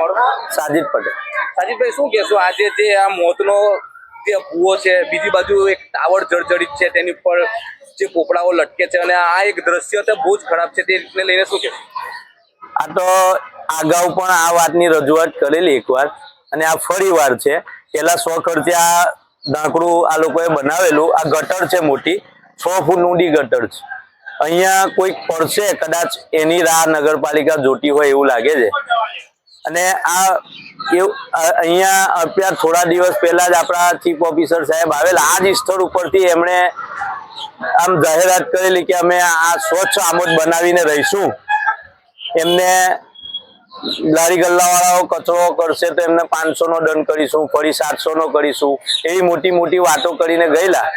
તમારું સાજિદ પટેલ. સાજિદભાઈ શું કહેશો? આજે જે આ મોતનો જે ભૂવો છે બીજી બાજુ એક ટાવર જળજડિત છે તેની ઉપર જે પોપડાઓ લટકે છે અને આ એક દ્રશ્ય તો બહુ જ ખરાબ છે તેને લઈને શું કહેશો? આ તો અગાઉ પણ આ વાતની રજૂઆત કરેલી એકવાર અને આ ફરી વાર છે. પેલા સો ખર્ચે આ ઢાંકડું આ લોકોએ બનાવેલું. આ ગટર છે મોટી. છ ફૂટ ઊંડી ગટર છે. અહીંયા કોઈક પડશે કદાચ એની રાહ નગરપાલિકા જોતી હોય એવું લાગે છે. અને આ અહીંયા અત્યાર થોડા દિવસ પહેલા જ આપણા ચીફ ઓફિસર સાહેબ આવેલા. આ જ સ્થળ ઉપરથી એમણે આમ જાહેરાત કરેલી કે અમે આ સ્વચ્છ આમોદ બનાવીને રહીશું. એમને લારી ગલ્લાવાળાઓ કચરો કરશે તો એમને પાંચસો નો દંડ કરીશું, ફરી સાતસો નો કરીશું, એવી મોટી મોટી વાતો કરીને ગયેલા.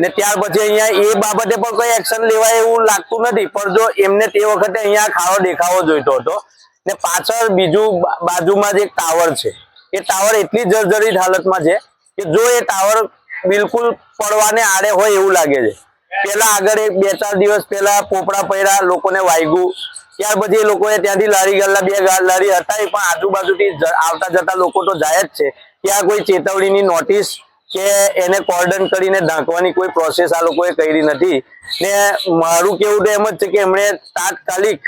ને ત્યાર પછી અહીંયા એ બાબતે પણ કોઈ એક્શન લેવાય એવું લાગતું નથી. પણ જો એમને તે વખતે અહીંયા ખાડો દેખાવો જોઈતો હતો ને પાછળ બીજું બાજુમાં જ ટાવર છે, એ ટાવર એટલી જર્જરિત હાલતમાં છે કે જો એ ટાવર બિલકુલ પડવાને આડે હોય એવું લાગે છે. પેલા આગળ એક બે ચાર દિવસ પહેલા પોપડા પડ્યા લોકોને વાગ્યું ત્યાર પછી એ લોકોએ ત્યાંથી લારી ગલ્લા બે લારી હટાવી પણ આજુબાજુથી આવતા જતા લોકો તો જાય જ છે. ત્યાં કોઈ ચેતવણીની નોટિસ કે એને કોર્ડન કરીને ઢાંકવાની કોઈ પ્રોસેસ આ લોકોએ કરી નથી. ને મારું કેવું તો એમ જ છે કે એમણે તાત્કાલિક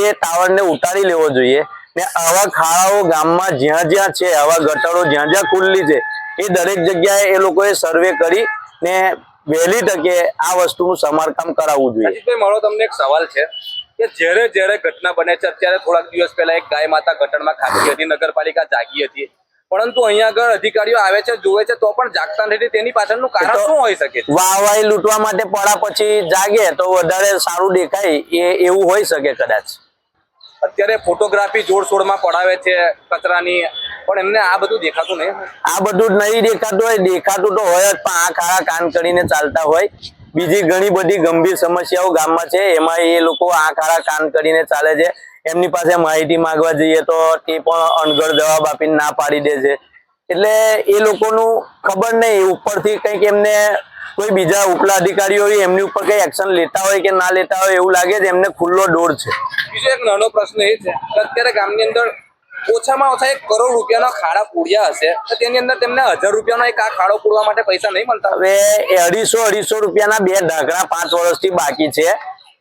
એ ટાવરને ઉતારી લેવો જોઈએ. ને આવા ખાડાઓ ગામમાં જ્યાં જ્યાં છે આવા ગટરો જ્યાં જ્યાં ખુલ્લી છે એ દરેક જગ્યાએ એ લોકોએ સર્વે કરી ને વહેલી તકે આ વસ્તુનું સમારકામ કરાવવું જોઈએ. મારો તમને એક સવાલ છે કે જ્યારે જ્યારે ઘટના બને છે અત્યારે થોડાક દિવસ પહેલા એક ગાય માતા ગટરમાં ખાતી હતી નગરપાલિકા જાગી હતી. પરંતુ અહીંયા આગળ અધિકારીઓ આવે છે જોવે છે તો પણ જાગતા નથી. તેની પાછળનું કારણ શું હોઈ શકે વાહવાહી લૂંટવા માટે પડા પછી જાગે તો વધારે સારું દેખાય એ એવું હોઈ શકે કદાચ. અત્યારે ફોટોગ્રાફી જોડશોડમાં પડાવે છે કચરાની, પણ એમને આ બધું દેખાતું નહીં. આ બધું નહીં દેખાતું હોય, દેખાતું તો હોય જ, પણ આ ખાડા કાન કરીને ચાલતા હોય. બીજી ઘણી બધી ગંભીર સમસ્યાઓ ગામમાં છે, એમાં એ લોકો આ ખાડા કાન કરીને ચાલે છે. એમની પાસે માહિતી માંગવા જઈએ તો તે પણ અણઘડ જવાબ આપીને ના પાડી દે છે. એટલે એ લોકોનું ખબર નહીં, ઉપરથી કંઈક એમને કોઈ બીજા ઉપલા અધિકારીઓ એમની ઉપર કઈ એક્શન લેતા હોય કે ના લેતા હોય એવું લાગે છે? એમને ખુલ્લો ડોર છે. બીજો એક નાનો પ્રશ્ન એ છે કે અત્યારે ગામની અંદર ઓછામાં ઓછા એક કરોડ રૂપિયાનો ખાડા પૂર્યા હશે તો તેની અંદર તેમને હજાર રૂપિયાનો એક આ ખાડો પૂરવા માટે પૈસા નહીં મળતા? હવે એ અઢીસો અઢીસો રૂપિયાના બે ઢાંકણા પાંચ વર્ષથી બાકી છે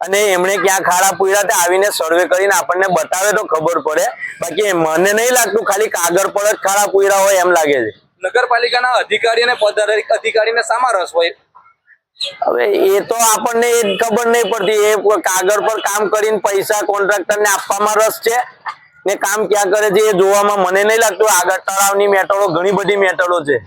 અને એમણે ક્યાં ખાડા પૂર્યા તે આવીને સર્વે કરીને આપણને બતાવે તો ખબર પડે. બાકી મને નહીં લાગતું ખાલી કાગળ પર જ ખાડા પૂર્યા હોય એમ લાગે છે. નગરપાલિકાના અધિકારી અને અધિકારીને શામાં રસ હોય. હવે એ તો આપણને એ ખબર નહીં પડતી. એ કાગળ પર કામ કરીને પૈસા કોન્ટ્રાક્ટરને આપવામાં રસ છે? ને કામ ક્યાં કરે છે એ જોવામાં મને નહીં લાગતું. આગળ તળાવની મેટરો ઘણી બધી મેટરો છે.